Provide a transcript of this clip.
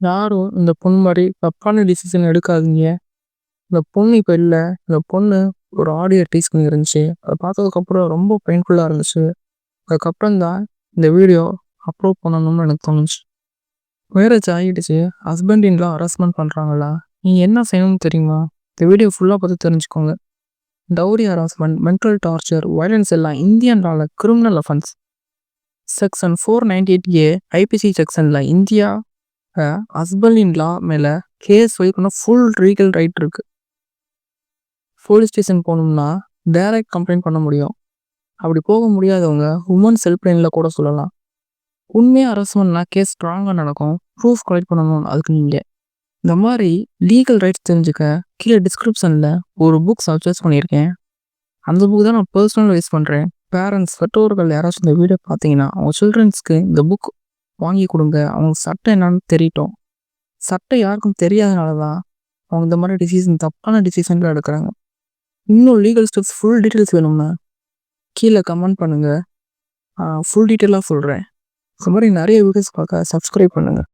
யாரும் இந்த பொண்ணு மாதிரி தப்பான டிசிஷன் எடுக்காதீங்க. இந்த பொண்ணு இப்போ இல்லை. இந்த பொண்ணு ஒரு ஆடியோ டீஸ் பண்ணி இருந்துச்சு. அதை பார்த்ததுக்கப்புறம் ரொம்ப பெயின்ஃபுல்லாக இருந்துச்சு. அதுக்கப்புறம் தான் இந்த வீடியோ அப்லோட் பண்ணணும்னு எனக்கு தோணுச்சு. மேரேஜ் ஆகிடுச்சு ஹஸ்பண்டின்லாம் ஹராஸ்மெண்ட் பண்ணுறாங்களா நீங்கள் என்ன செய்யணும்னு தெரியுமா? இந்த வீடியோ ஃபுல்லாக பார்த்து தெரிஞ்சுக்கோங்க. Dowry harassment mental torture violence எல்லாம் Indian லாவில் criminal offence section four ninety eight A IPC செக்ஷனில் இந்தியா ஹஸ்பண்ட் இன் லா மேலே கேஸ் வைக்கணும் ஃபுல் ரீகல் ரைட் இருக்கு. போலீஸ் ஸ்டேஷன் போகணும்னா டைரக்ட் கம்ப்ளைண்ட் பண்ண முடியும். அப்படி போக முடியாதவங்க உமன் ஹெல்ப்லைனில் கூட சொல்லலாம். உண்மையாக அரசுனா கேஸ் ஸ்ட்ராங்காக நடக்கும். ப்ரூஃப் கலெக்ட் பண்ணணும் அதுக்கு நீங்கள் இந்த மாதிரி லீகல் ரைட்ஸ் தெரிஞ்சுக்க கீழே டிஸ்கிரிப்ஷனில் ஒரு புக் சர்ச்சஸ் பண்ணியிருக்கேன். அந்த புக் தான் நான் பர்சனல் யூஸ் பண்ணுறேன் பேரண்ட்ஸ் பெற்றோர்கள் யாராச்சும் இந்த வீடியோ பார்த்தீங்கன்னா அவங்க சில்ட்ரன்ஸ்க்கு இந்த புக் வாங்கி கொடுங்க. அவங்களுக்கு சட்டம் என்னன்னு தெரியட்டும். சட்டம் யாருக்கும் தெரியாதனால தான் அவங்க இந்த மாதிரி டிசிஷன் தப்பான டிசிஷன்லாம் எடுக்கிறாங்க. இன்னும் லீகல் ஸ்டெப்ஸ் ஃபுல் டீட்டெயில்ஸ் வேணும்னா கீழே கமெண்ட் பண்ணுங்கள் ஃபுல் டீட்டெயிலாக சொல்கிறேன் இந்த மாதிரி நிறைய வீடியோஸ் பார்க்க சப்ஸ்கிரைப் பண்ணுங்கள்